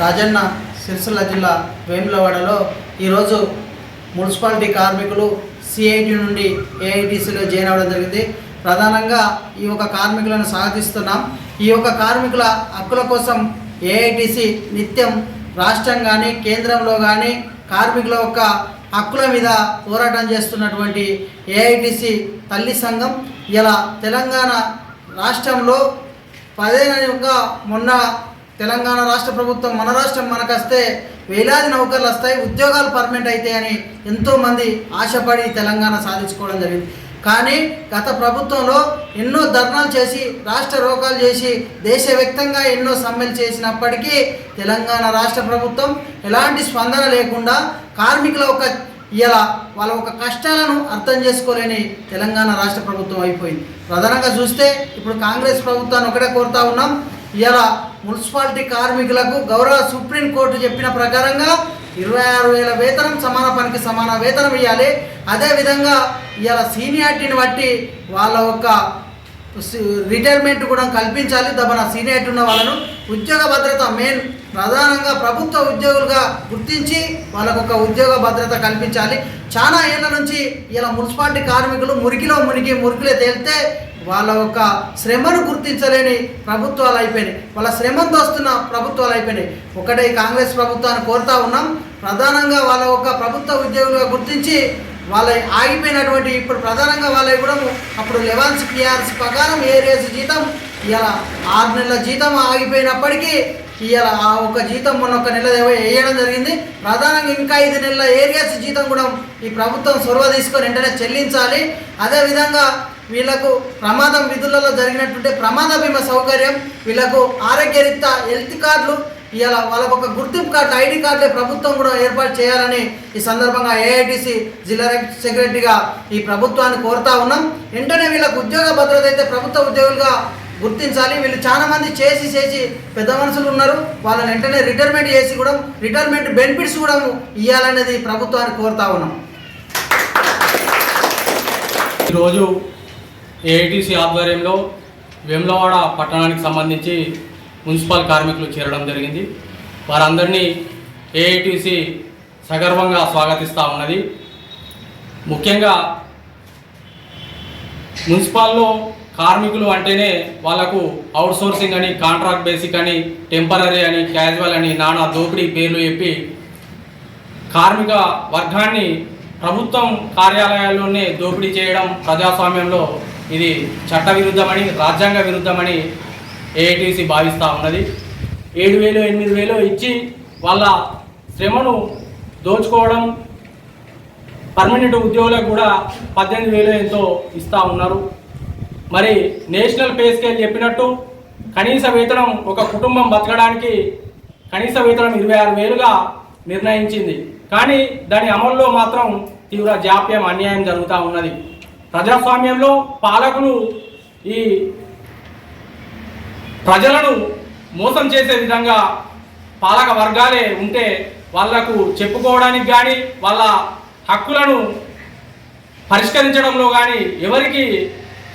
రాజన్న సిరిసిల్ల జిల్లా వేములవాడలో ఈరోజు మున్సిపాలిటీ కార్మికులు సిఐటి నుండి ఏఐటీసీలో జాయిన్ అవ్వడం జరిగింది. ప్రధానంగా ఈ యొక్క కార్మికులను స్వాగతిస్తున్నాం. ఈ యొక్క కార్మికుల హక్కుల కోసం ఏఐటీసీ నిత్యం రాష్ట్రం కానీ కేంద్రంలో కానీ కార్మికుల యొక్క హక్కుల మీద పోరాటం చేస్తున్నటువంటి ఏఐటీసీ తల్లి సంఘం ఇలా తెలంగాణ రాష్ట్రంలో పదేళ్ళగా మొన్న తెలంగాణ రాష్ట్ర ప్రభుత్వం మన రాష్ట్రం మనకొస్తే వేలాది నౌకర్లు వస్తాయి ఉద్యోగాలు పర్మనెంట్ అవుతాయని ఎంతోమంది ఆశపడి తెలంగాణ సాధించుకోవడం జరిగింది. కానీ గత ప్రభుత్వంలో ఎన్నో ధర్నాలు చేసి రాష్ట్ర రోకాలు చేసి దేశవ్యాప్తంగా ఎన్నో సమ్మెలు చేసినప్పటికీ తెలంగాణ రాష్ట్ర ప్రభుత్వం ఎలాంటి స్పందన లేకుండా కార్మికుల ఒక ఇలా వాళ్ళ ఒక కష్టాలను అర్థం చేసుకోలేని తెలంగాణ రాష్ట్ర ప్రభుత్వం అయిపోయింది. ప్రధానంగా చూస్తే ఇప్పుడు కాంగ్రెస్ ప్రభుత్వాన్ని ఒకటే కోరుతా ఉన్నాం. ఇలా మున్సిపాలిటీ కార్మికులకు గౌరవ సుప్రీంకోర్టు చెప్పిన ప్రకారంగా ఇరవై ఆరు వేల వేతనం సమాన పనికి సమాన వేతనం ఇవ్వాలి అదేవిధంగా ఇలా సీనియారిటీని బట్టి వాళ్ళ యొక్క రిటైర్మెంట్ కూడా కల్పించాలి. దబన సీనియర్ ఉన్న వాళ్ళను ఉద్యోగ భద్రత మెయిన్ ప్రధానంగా ప్రభుత్వ ఉద్యోగులుగా గుర్తించి వాళ్ళకు ఒక ఉద్యోగ భద్రత కల్పించాలి. చాలా ఏళ్ళ నుంచి ఇలా మున్సిపాలిటీ కార్మికులు మురికిలో మునిగి మురికిలో తేలితే వాళ్ళ యొక్క శ్రమను గుర్తించలేని ప్రభుత్వాలు అయిపోయినాయి. వాళ్ళ శ్రమను దోస్తున్న ప్రభుత్వాలు అయిపోయినాయి. ఒకటే కాంగ్రెస్ ప్రభుత్వాన్ని కోరుతా ఉన్నాం. ప్రధానంగా వాళ్ళ యొక్క ప్రభుత్వ ఉద్యోగులుగా గుర్తించి వాళ్ళ ఆగిపోయినటువంటి ఇప్పుడు ప్రధానంగా వాళ్ళ కూడా అప్పుడు లెవెన్స్ పిఆర్స్ ప్రకారం ఏ రేసు జీతం? ఇలా ఆరు నెలల జీతం ఆగిపోయినప్పటికీ ఇవాళ ఆ ఒక జీతం మొన్న ఒక నెల వేయడం జరిగింది. ప్రధానంగా ఇంకా ఐదు నెలల ఏరియాస్ జీతం కూడా ఈ ప్రభుత్వం చొరవ తీసుకొని వెంటనే చెల్లించాలి. అదేవిధంగా వీళ్ళకు ప్రమాదం విధులలో జరిగినటువంటి ప్రమాద బీమా సౌకర్యం వీళ్ళకు ఆరోగ్యరీత్యా హెల్త్ కార్డులు ఇలా వాళ్ళకు ఒక గుర్తింపు కార్డు ఐడి కార్డులే ప్రభుత్వం కూడా ఏర్పాటు చేయాలని ఈ సందర్భంగా ఏఐటిసి జిల్లా సెక్రటరీగా ఈ ప్రభుత్వాన్ని కోరుతా ఉన్నాం. వెంటనే వీళ్ళకు ఉద్యోగ భద్రత అయితే ప్రభుత్వ ఉద్యోగులుగా గుర్తించాలి. వీళ్ళు చాలా మంది చేసి చేసి పెద్ద మనుషులు ఉన్నారు. వాళ్ళని వెంటనే రిటైర్మెంట్ చేసి కూడా రిటైర్మెంట్ బెనిఫిట్స్ కూడా ఇవ్వాలనేది ప్రభుత్వాన్ని కోరుతా ఉన్నాం. ఈరోజు ఏఐటీసీ ఆధ్వర్యంలో వేములవాడ పట్టణానికి సంబంధించి మున్సిపల్ కార్మికులు చేరడం జరిగింది. వారందరినీ ఏఐటీసీ సగర్వంగా స్వాగతిస్తూ ఉన్నది. ముఖ్యంగా మున్సిపాల్లో కార్మికులు అంటేనే వాళ్ళకు అవుట్సోర్సింగ్ అని కాంట్రాక్ట్ బేసిక్ అని టెంపరీ అని క్యాజువల్ అని నానా దోపిడీ పేర్లు చెప్పి కార్మిక వర్గాన్ని ప్రభుత్వం కార్యాలయాల్లోనే దోపిడీ చేయడం ప్రజాస్వామ్యంలో ఇది చట్ట విరుద్ధమని రాజ్యాంగ విరుద్ధమని ఏఐటీసీ భావిస్తూ ఉన్నది. ఏడు వేలు ఎనిమిది వేలు ఇచ్చి వాళ్ళ శ్రమను దోచుకోవడం పర్మనెంట్ ఉద్యోగులకు కూడా పద్దెనిమిది వేలు ఎంతో ఇస్తూ ఉన్నారు. మరి నేషనల్ పే స్కేల్ చెప్పినట్టు కనీస వేతనం ఒక కుటుంబం బతకడానికి కనీస వేతనం ఇరవై ఆరు వేలుగా నిర్ణయించింది. కానీ దాని అమల్లో మాత్రం తీవ్ర జాప్యం అన్యాయం జరుగుతూ ఉన్నది. ప్రజాస్వామ్యంలో పాలకులు ఈ ప్రజలను మోసం చేసే విధంగా పాలక వర్గాలే ఉంటే వాళ్ళకు చెప్పుకోవడానికి కానీ వాళ్ళ హక్కులను పరిష్కరించడంలో కానీ ఎవరికి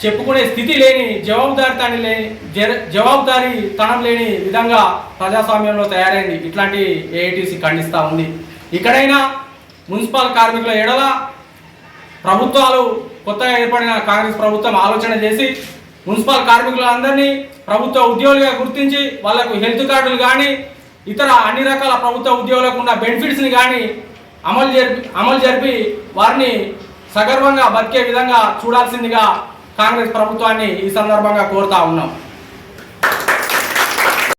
చెప్పుకునే స్థితి లేని జవాబుదారితనం లేని జవాబుదారి తనం లేని విధంగా ప్రజాస్వామ్యంలో తయారైంది. ఇట్లాంటి ఏఐటీసీ ఖండిస్తూ ఉంది. ఇక్కడైనా మున్సిపల్ కార్మికుల ఎడల ప్రభుత్వాలు కొత్తగా ఏర్పడిన కాంగ్రెస్ ప్రభుత్వం ఆలోచన చేసి మున్సిపల్ కార్మికులందరినీ ప్రభుత్వ ఉద్యోగులుగా గుర్తించి వాళ్ళకు హెల్త్ కార్డులు కానీ ఇతర అన్ని రకాల ప్రభుత్వ ఉద్యోగులకు ఉన్న బెనిఫిట్స్ని కానీ అమలు జరిపి అమలు జరిపి వారిని సగర్వంగా బతికే విధంగా చూడాల్సిందిగా కాంగ్రెస్ ప్రభుత్వాన్ని ఈ సందర్భంగా కోరుతా ఉన్నాం.